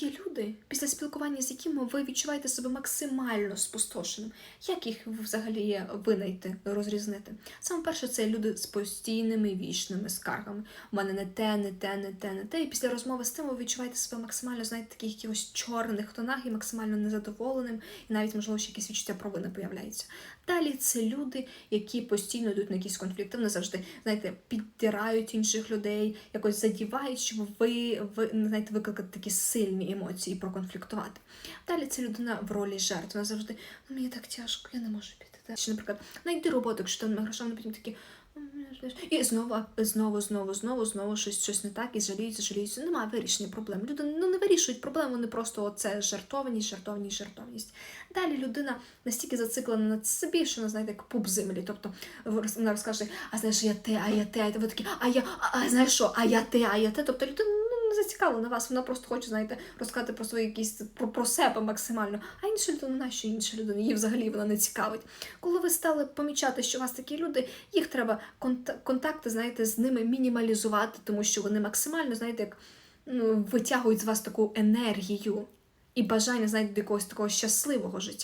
Є люди, після спілкування з якими ви відчуваєте себе максимально спустошеним. Як їх взагалі винайти, розрізнити? Саме перше, це люди з постійними вічними скаргами. У мене не те, не те, не те, не те. І після розмови з тим ви відчуваєте себе максимально, знаєте, таких якихось чорних тонах і максимально незадоволеним, і навіть, можливо, ще якісь відчуття провини появляються. Далі це люди, які постійно йдуть на якісь конфлікти. Вони завжди, знаєте, підтирають інших людей, якось задівають, щоб ви, ви знаєте, викликати такі сильні емоції і проконфліктувати. Далі це людина в ролі жертви. Вона завжди ну мені так тяжко, я не можу піти. Чи, наприклад, знайди роботу, якщо ти немає грошей, вони потім такі. «Ну. І знову, знову, знову, знову, знову щось, щось не так, і жаліються, жаліються. Немає вирішення проблем. Люди ну, не вирішують проблеми, вони просто оце жартованість, жартованість, жартованість. Далі людина настільки зациклена на собі, що вона знаєте, як пуп землі. Тобто вона розкаже, а знаєш, я те, а я те, а ви такі, а я, а, а знаєш що, а я те, а я те. Тобто людина не зацікавлена вас, вона просто хоче, знаєте, розказати про свої якісь про, про себе максимально. А інша людина, нащо інша людина? Її взагалі вона не цікавить. Коли ви стали помічати, що у вас такі люди, їх треба конта- контакти, знаєте, з ними мінімалізувати, тому що вони максимально, знаєте, як ну, витягують з вас таку енергію і бажання, знаєте, до якогось такого щасливого життя.